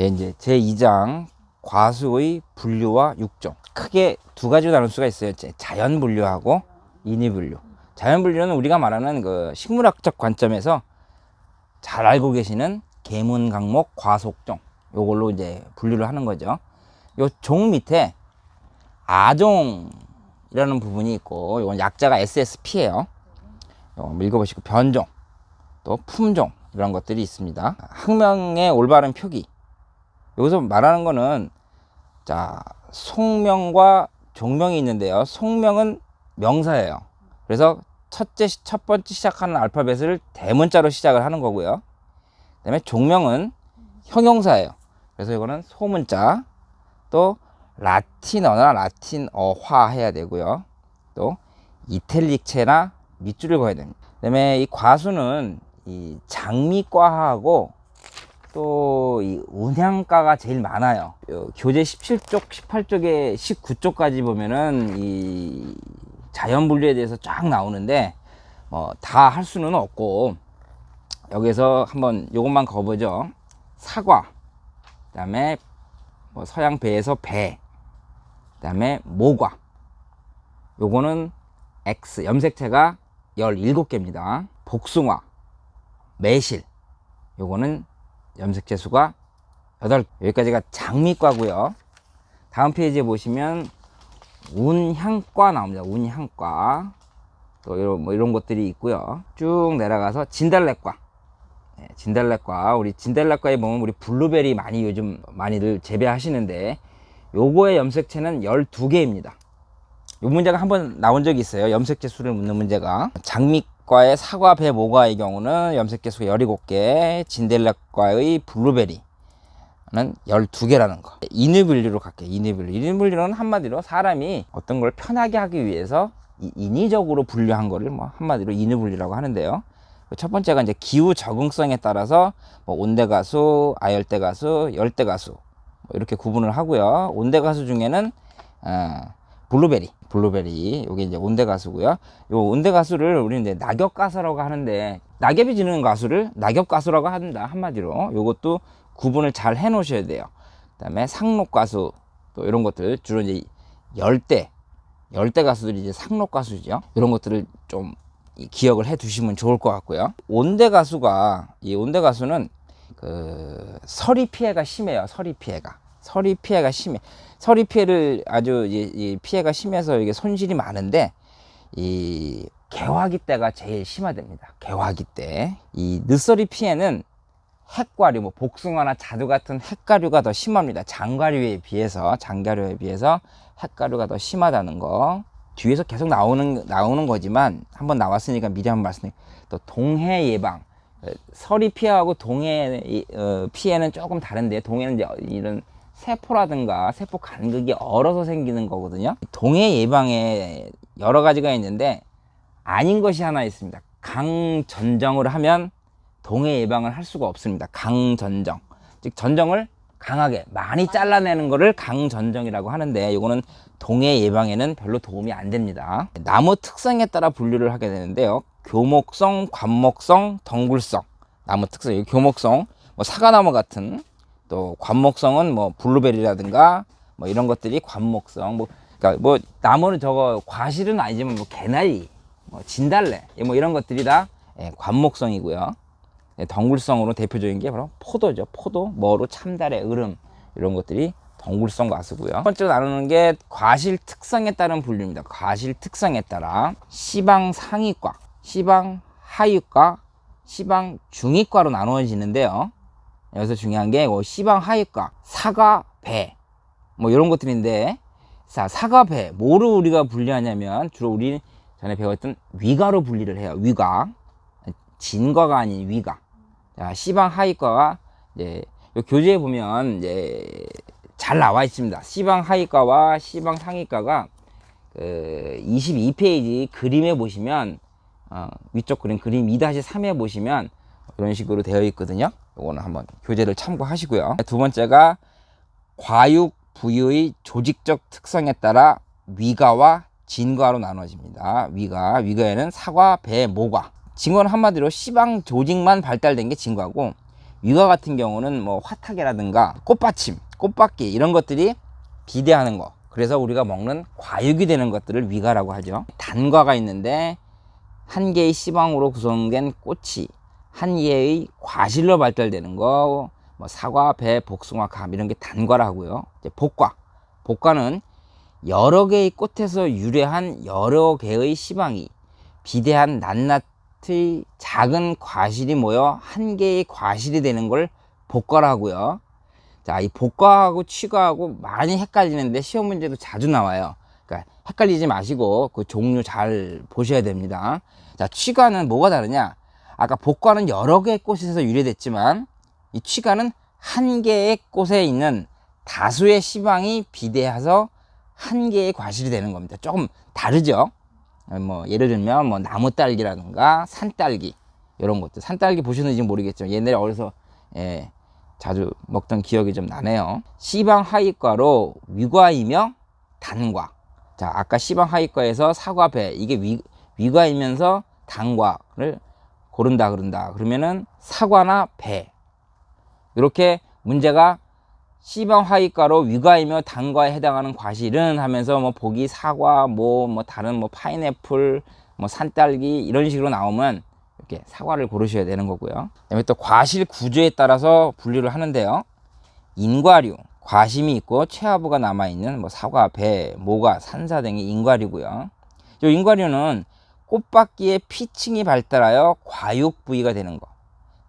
예, 이제 제 2장 과수의 분류와 육종 크게 두 가지로 나눌 수가 있어요. 자연 분류하고 인위 분류. 자연 분류는 우리가 말하는 그 식물학적 관점에서 잘 알고 계시는 계문 강목 과속종 요걸로 이제 분류를 하는 거죠. 요 종 밑에 아종이라는 부분이 있고 요건 약자가 SSP예요. 읽어보시고 변종 또 품종 이런 것들이 있습니다. 학명의 올바른 표기 여기서 말하는 거는 자 속명과 종명이 있는데요. 속명은 명사예요. 그래서 첫째 시- 첫 번째 시작하는 알파벳을 대문자로 시작을 하는 거고요. 그다음에 종명은 형용사예요. 그래서 이거는 소문자 또 라틴어나 라틴어화 해야 되고요. 또 이탈릭체나 밑줄을 그어야 됩니다. 그다음에 이 과수는 이 장미과하고 또 이 운향가가 제일 많아요. 요 교재 17쪽, 18쪽에 19쪽까지 보면은 이 자연 분류에 대해서 쫙 나오는데 뭐다할 수는 없고 여기서 한번 요것만 거보죠. 사과, 그 다음에 뭐 서양 배에서 배, 그 다음에 모과. 요거는 X 염색체가 17개입니다. 복숭아, 매실. 요거는 염색체 수가 8 여기까지가 장미과고요. 다음 페이지에 보시면 운향과 나옵니다. 운향과. 또 이런 뭐 이런 것들이 있고요. 쭉 내려가서 진달래과. 예, 진달래과 우리 진달래과에 보면 우리 블루베리 많이 요즘 많이들 재배하시는데 요거의 염색체는 12개입니다. 요 문제가 한번 나온 적이 있어요. 염색체 수를 묻는 문제가. 장미 과의 사과, 배, 모과의 경우는 염색체 수가 17개, 진달래과의 블루베리는 12개라는 거. 인위 분류로 갈게요. 인위 분류. 인위 분류는 한마디로 사람이 어떤 걸 편하게 하기 위해서 이- 인위적으로 분류한 거를 뭐 한마디로 인위 분류라고 하는데요. 그첫 번째가 이제 기후 적응성에 따라서 뭐 온대 가수, 아열대 가수, 열대 가수 뭐 이렇게 구분을 하고요. 온대 가수 중에는 어, 블루베리, 블루베리 요게 이제 온대 가수고요. 요 온대 가수를 우리는 이제 낙엽 가수라고 하는데 낙엽이 지는 가수를 낙엽 가수라고 한다 한마디로 요것도 구분을 잘 해 놓으셔야 돼요. 그다음에 상록 가수 또 이런 것들 주로 이제 열대 열대 가수들이 이제 상록 가수죠. 이런 것들을 좀 이- 기억을 해 두시면 좋을 것 같고요. 온대 가수가 이 온대 가수는 그 서리 피해가 심해요. 서리 피해가 서리 피해가 심해. 서리 피해를 아주 이, 이 피해가 심해서 이게 손실이 많은데 이 개화기 때가 제일 심하답니다. 개화기 때 이 늦서리 피해는 핵과류, 뭐 복숭아나 자두 같은 핵과류가 더 심합니다. 장과류에 비해서 장과류에 비해서 핵과류가 더 심하다는 거. 뒤에서 계속 나오는 나오는 거지만 한번 나왔으니까 미리 한번 말씀드릴게요. 또 동해 예방. 어, 서리 피해하고 동해 이- 어, 피해는 조금 다른데 동해는 이제 이런 세포라든가 세포 간극이 얼어서 생기는 거거든요. 동해 예방에 여러 가지가 있는데 아닌 것이 하나 있습니다. 강전정을 하면 동해 예방을 할 수가 없습니다. 강전정. 즉 전정을 강하게 많이 잘라내는 거를 강전정이라고 하는데 이거는 동해 예방에는 별로 도움이 안 됩니다. 나무 특성에 따라 분류를 하게 되는데요. 교목성, 관목성, 덩굴성. 나무 특성, 이 교목성, 뭐 사과나무 같은 또 관목성은 뭐 블루베리라든가 뭐 이런 것들이 관목성. 뭐 그러니까 뭐 나무는 저거 과실은 아니지만 뭐 개나리, 뭐 진달래, 뭐 이런 것들이 다 예, 관목성이고요. 예, 덩굴성으로 대표적인 게 바로 포도죠. 포도, 머루, 참다래, 으름 이런 것들이 덩굴성 가수고요. 첫 번째로 나누는 게 과실 특성에 따른 분류입니다. 과실 특성에 따라 시방 상위과, 시방 하위과, 시방 중위과로 나누어지는데요. 여기서 중요한 게 뭐 시방 하위과, 사과, 배, 뭐 이런 것들인데 자 사과, 배, 뭐로 우리가 분류하냐면 주로 우리 전에 배웠던 위가로 분리를 해요. 위가 진과가 아닌 위가. 자, 시방 하위과가 이제 요 교재에 보면 이제 잘 나와 있습니다. 시방 하위과와 시방 상위과가 그 22페이지 그림에 보시면 어, 위쪽 그림 그림 2-3에 보시면 이런 식으로 되어 있거든요. 요거는 한번 교재를 참고하시고요. 두 번째가 과육 부위의 조직적 특성에 따라 위가와 진과로 나눠집니다. 위가 위가에는 사과, 배, 모과. 진과는 한마디로 시방 조직만 발달된 게 진과고 위가 같은 경우는 뭐 화탁이라든가 꽃받침, 꽃받기 이런 것들이 비대하는 거. 그래서 우리가 먹는 과육이 되는 것들을 위가라고 하죠. 단과가 있는데 한 개의 씨방으로 구성된 꽃이 한 개의 과실로 발달되는 거, 뭐 사과, 배, 복숭아, 감 이런 게 단과라고요. 이제 복과, 복과는 여러 개의 꽃에서 유래한 여러 개의 씨방이 비대한 낱낱의 작은 과실이 모여 한 개의 과실이 되는 걸 복과라고요. 자, 이 복과하고 취과하고 많이 헷갈리는데 시험 문제도 자주 나와요. 그러니까 헷갈리지 마시고 그 종류 잘 보셔야 됩니다. 자, 취과는 뭐가 다르냐? 아까 복과는 여러 개의 꽃에서 유래됐지만 이 취과는 한 개의 꽃에 있는 다수의 씨방이 비대해서 한 개의 과실이 되는 겁니다. 조금 다르죠? 뭐 예를 들면 뭐 나무 딸기라든가 산 딸기 이런 것들 산 딸기 보시는지 모르겠지만 옛날에 어려서 예, 자주 먹던 기억이 좀 나네요. 씨방 하이과로 위과이며 단과. 자, 아까 씨방 하이과에서 사과 배 이게 위, 위과이면서 단과를 고른다 그런다. 그러면은 사과나 배 이렇게 문제가 씨방 하이과로 위과이며 단과에 해당하는 과실은 하면서 뭐 보기 사과 뭐뭐 다른 뭐 파인애플 뭐 산딸기 이런 식으로 나오면 이렇게 사과를 고르셔야 되는 거고요. 그다음에 또 과실 구조에 따라서 분류를 하는데요. 인과류 과심이 있고 최하부가 남아 있는 뭐 사과, 배, 모가, 산사 등이 인과류고요. 이 인과류는 꽃받기의 피층이 발달하여 과육 부위가 되는 거.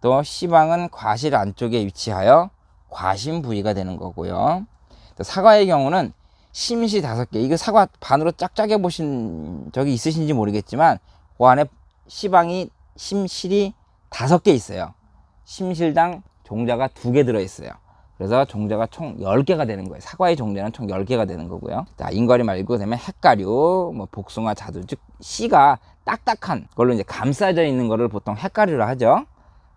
또 씨방은 과실 안쪽에 위치하여 과심 부위가 되는 거고요. 또 사과의 경우는 심시 다섯 개. 이거 사과 반으로 짝짝해 보신 적이 있으신지 모르겠지만 그 안에 씨방이 심실이 다섯 개 있어요. 심실당 종자가 두 개 들어 있어요. 그래서 종자가 총 10개가 되는 거예요. 사과의 종자는 총 10개가 되는 거고요. 자, 인과류 말고 그다음에 핵가류, 뭐 복숭아, 자두 즉 씨가 딱딱한 걸로 이제 감싸져 있는 거를 보통 핵가류로 하죠.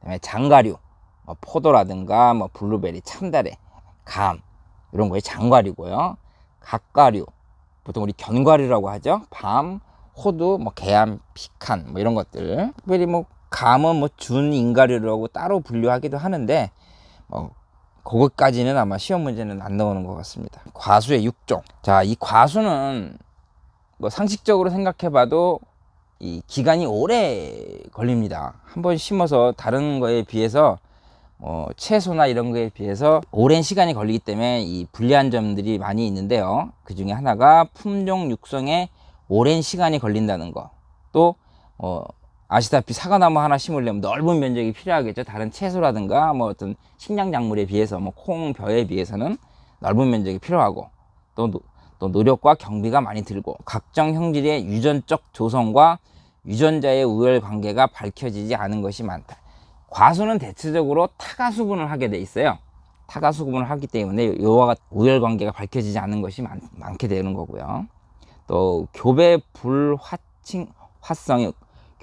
그다음에 장가류, 뭐 포도라든가 뭐 블루베리, 참다래, 감 이런 거에 장과류고요. 각과류 보통 우리 견과류라고 하죠. 밤, 호두, 뭐 개암, 피칸 뭐 이런 것들. 특별히 뭐 감은 뭐 준인과류라고 따로 분류하기도 하는데 뭐 그것까지는 아마 시험 문제는 안 나오는 것 같습니다. 과수의 육종. 자, 이 과수는 뭐 상식적으로 생각해봐도 이 기간이 오래 걸립니다. 한 번 심어서 다른 거에 비해서 뭐 채소나 이런 거에 비해서 오랜 시간이 걸리기 때문에 이 불리한 점들이 많이 있는데요. 그 중에 하나가 품종 육성에 오랜 시간이 걸린다는 거. 또 어, 아시다시피 사과나무 하나 심으려면 넓은 면적이 필요하겠죠. 다른 채소라든가 뭐 어떤 식량 작물에 비해서 뭐 콩, 벼에 비해서는 넓은 면적이 필요하고 또, 노- 또 노력과 경비가 많이 들고 각종 형질의 유전적 조성과 유전자의 우열 관계가 밝혀지지 않은 것이 많다. 과수는 대체적으로 타가 수분을 하게 돼 있어요. 타가 수분을 하기 때문에 요와 우열 관계가 밝혀지지 않은 것이 많, 많게 되는 거고요. 또 교배 불화칭 화성이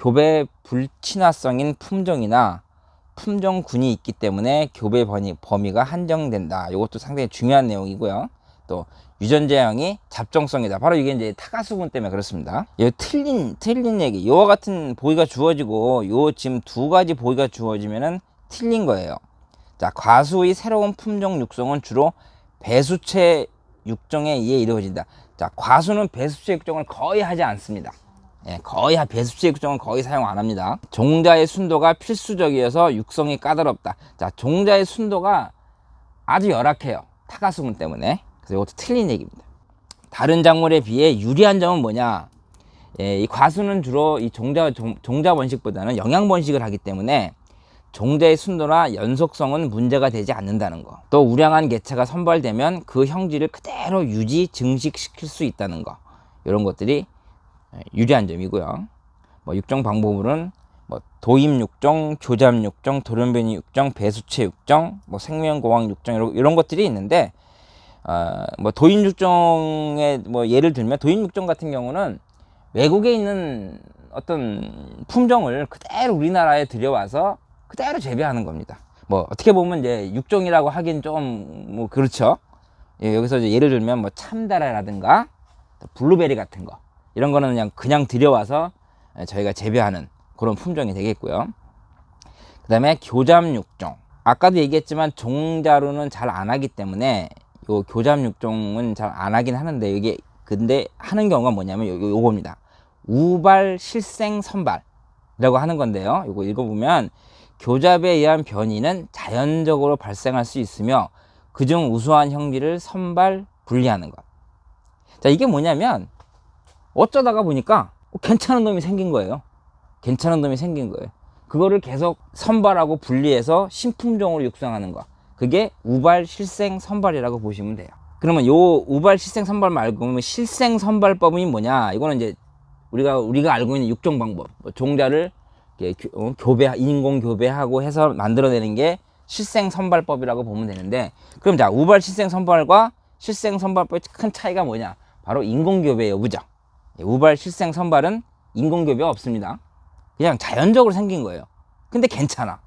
교배 불친화성인 품종이나 품종군이 있기 때문에 교배 범위, 범위 가 한정된다. 이것도 상당히 중요한 내용이고요. 또 유전자형이 잡종성이다. 바로 이게 이제 타가수분 때문에 그렇습니다. 이 틀린 틀린 얘기. 요와 같은 보기가 주어지고 요 지금 두 가지 보기가 주어지면은 틀린 거예요. 자, 과수의 새로운 품종 육성은 주로 배수체 육종에 의해 이루어진다. 자, 과수는 배수체 육종을 거의 하지 않습니다. 예, 거의 한 배수체 육종은 거의 사용 안 합니다. 종자의 순도가 필수적이어서 육성이 까다롭다. 자, 종자의 순도가 아주 열악해요. 타가수분 때문에. 그래서 이것도 틀린 얘기입니다. 다른 작물에 비해 유리한 점은 뭐냐? 예, 이 과수는 주로 이 종자 종, 종자 번식보다는 영양 번식을 하기 때문에 종자의 순도나 연속성은 문제가 되지 않는다는 거. 또 우량한 개체가 선발되면 그 형질을 그대로 유지 증식시킬 수 있다는 거. 이런 것들이 예, 유리한 점이고요. 뭐 육종 방법으로는 뭐 도임 육종, 교잡 육종, 돌연변이 육종, 배수체 육종, 뭐 생명고왕 육종 이런, 것들이 있는데 어, 뭐 도인 육종의 뭐 예를 들면 도인 육종 같은 경우는 외국에 있는 어떤 품종을 그대로 우리나라에 들여와서 그대로 재배하는 겁니다. 뭐 어떻게 보면 이제 육종이라고 하긴 좀 뭐 그렇죠. 예, 여기서 이제 예를 들면 뭐 참다라라든가 또 블루베리 같은 거 이런 거는 그냥 그냥 들여와서 예, 저희가 재배하는 그런 품종이 되겠고요. 그 다음에 교잡 육종. 아까도 얘기했지만 종자로는 잘 안 하기 때문에 요 교잡 육종은 잘 안 하긴 하는데 이게 근데 하는 경우가 뭐냐면 요, 요- 요겁니다. 우발 실생 선발이라고 하는 건데요. 요거 읽어보면 교잡에 의한 변이는 자연적으로 발생할 수 있으며 그중 우수한 형질을 선발 분리하는 것. 자 이게 뭐냐면 어쩌다가 보니까 괜찮은 놈이 생긴 거예요. 괜찮은 놈이 생긴 거예요. 그거를 계속 선발하고 분리해서 신품종으로 육성하는 거. 그게 우발 실생 선발이라고 보시면 돼요. 그러면 요 우발 실생 선발 말고 실생 선발법이 뭐냐? 이거는 이제 우리가 우리가 알고 있는 육종 방법. 뭐 종자를 어, 교배 인공 교배하고 해서 만들어내는 게 실생 선발법이라고 보면 되는데 그럼 자 우발 실생 선발과 실생 선발법의 큰 차이가 뭐냐? 바로 인공 교배 여부죠. 예, 우발 실생 선발은 인공 교배가 없습니다. 그냥 자연적으로 생긴 거예요. 근데 괜찮아.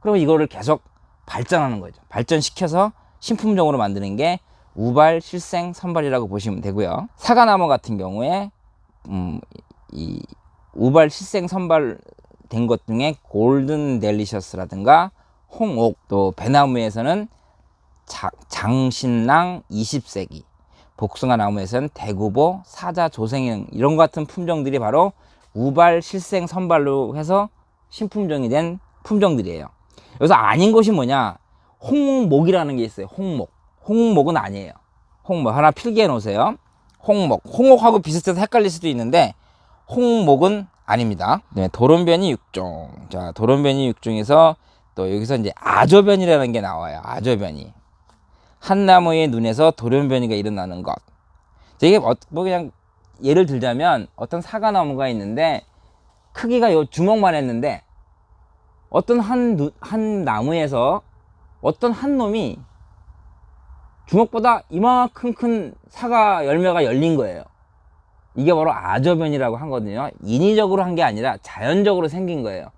그럼 이거를 계속 발전하는 거죠. 발전시켜서 신품종으로 만드는 게 우발 실생 선발이라고 보시면 되고요. 사과나무 같은 경우에 음, 이 우발 실생 선발 된 것 중에 골든 델리셔스라든가 홍옥 또 배나무에서는 자- 장신랑 20세기 복숭아 나무에서는 대구보 사자 조생형 이런 것 같은 품종들이 바로 우발 실생 선발로 해서 신품종이 된 품종들이에요. 여기서 아닌 것이 뭐냐? 홍목이라는 게 있어요. 홍목. 홍목은 아니에요. 홍목 하나 필기해 놓으세요. 홍목. 홍옥하고 비슷해서 헷갈릴 수도 있는데 홍목은 아닙니다. 네, 도론변이 육종. 자, 도론변이 육종에서 또 여기서 이제 아조변이라는 게 나와요. 아조변이. 한 나무의 눈에서 돌연변이가 일어나는 것. 자, 이게 어- 뭐 그냥 예를 들자면 어떤 사과나무가 있는데 크기가 요 주먹만 했는데 어떤 한, 누- 한 나무에서 어떤 한 놈이 주먹보다 이만큼 큰 사과 열매가 열린 거예요. 이게 바로 아저변이라고 하거든요. 인위적으로 한 게 아니라 자연적으로 생긴 거예요.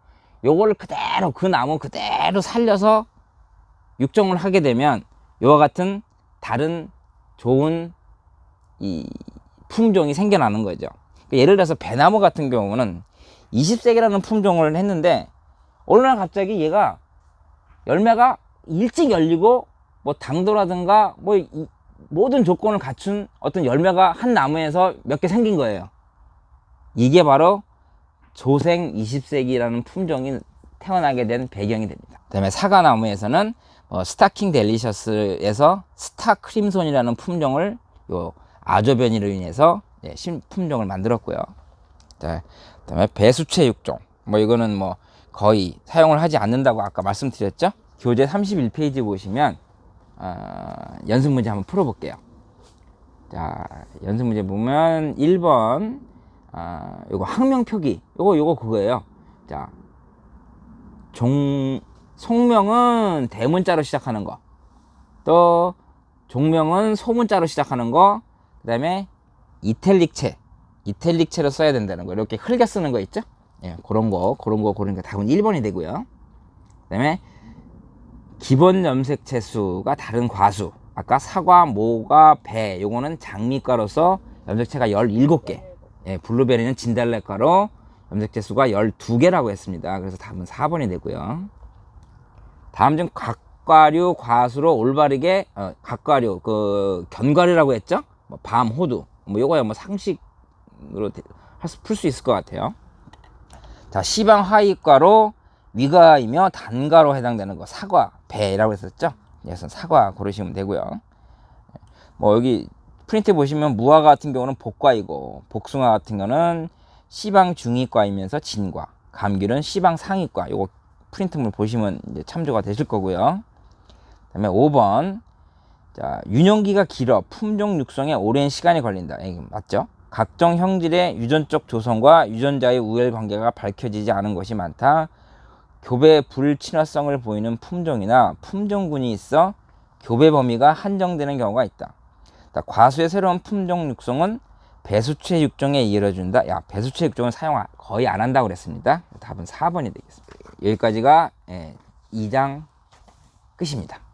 요거를 그대로 그 나무 그대로 살려서 육종을 하게 되면 이와 같은 다른 좋은 이 품종이 생겨나는 거죠. 그러니까 예를 들어서 배나무 같은 경우는 20세기라는 품종을 했는데 어느 날 갑자기 얘가 열매가 일찍 열리고 뭐 당도라든가 뭐 이- 모든 조건을 갖춘 어떤 열매가 한 나무에서 몇 개 생긴 거예요. 이게 바로 조생 20세기라는 품종이 태어나게 된 배경이 됩니다. 그다음에 사과나무에서는 어, 스타킹 델리셔스에서 스타 크림손이라는 품종을 요 아조변이로 인해서 예, 신품종을 만들었고요. 자, 그다음에 배수채 육종. 뭐 이거는 뭐 거의 사용을 하지 않는다고 아까 말씀드렸죠. 교재 31페이지 보시면 어, 연습 문제 한번 풀어볼게요. 자, 연습 문제 보면 1번 아, 요거 학명 표기. 요거 요거 그거예요. 자. 종 송명은 대문자로 시작하는 거. 또 종명은 소문자로 시작하는 거. 그다음에 이탈릭체. 이탈릭체로 써야 된다는 거. 이렇게 흘겨 쓰는 거 있죠? 예, 그런 거, 그런 거 고르니까 답은 1번이 되고요. 그다음에 기본 염색체 수가 다른 과수. 아까 사과, 모과, 배. 요거는 장미과로서 염색체가 17개. 예, 블루베리는 진달래과로 염색체 수가 12개라고 했습니다. 그래서 답은 4번이 되고요. 다음 중 각과류 과수로 올바르게 어, 각과류 그 견과류라고 했죠? 뭐 밤, 호두. 뭐 요거야 뭐 상식으로 풀 수 있을 것 같아요. 자, 시방 하위과로 위가이며 단가로 해당되는 거 사과, 배라고 했었죠? 그래서 사과 고르시면 되고요. 뭐 여기 프린트 보시면 무화 같은 경우는 복과이고 복숭아 같은 경우는 시방 중위과이면서 진과 감귤은 시방 상위과 요거 프린트물 보시면 이제 참조가 되실 거고요. 그다음에 5번 자 유년기가 길어 품종 육성에 오랜 시간이 걸린다. 이게 맞죠? 각종 형질의 유전적 조성과 유전자의 우열 관계가 밝혀지지 않은 것이 많다. 교배 불친화성을 보이는 품종이나 품종군이 있어 교배 범위가 한정되는 경우가 있다. 자, 과수의 새로운 품종 육성은 배수체 육종에 이르러준다. 야, 배수체 육종은 사용 거의 안 한다고 그랬습니다. 답은 4번이 되겠습니다. 여기까지가 예, 2장 끝입니다.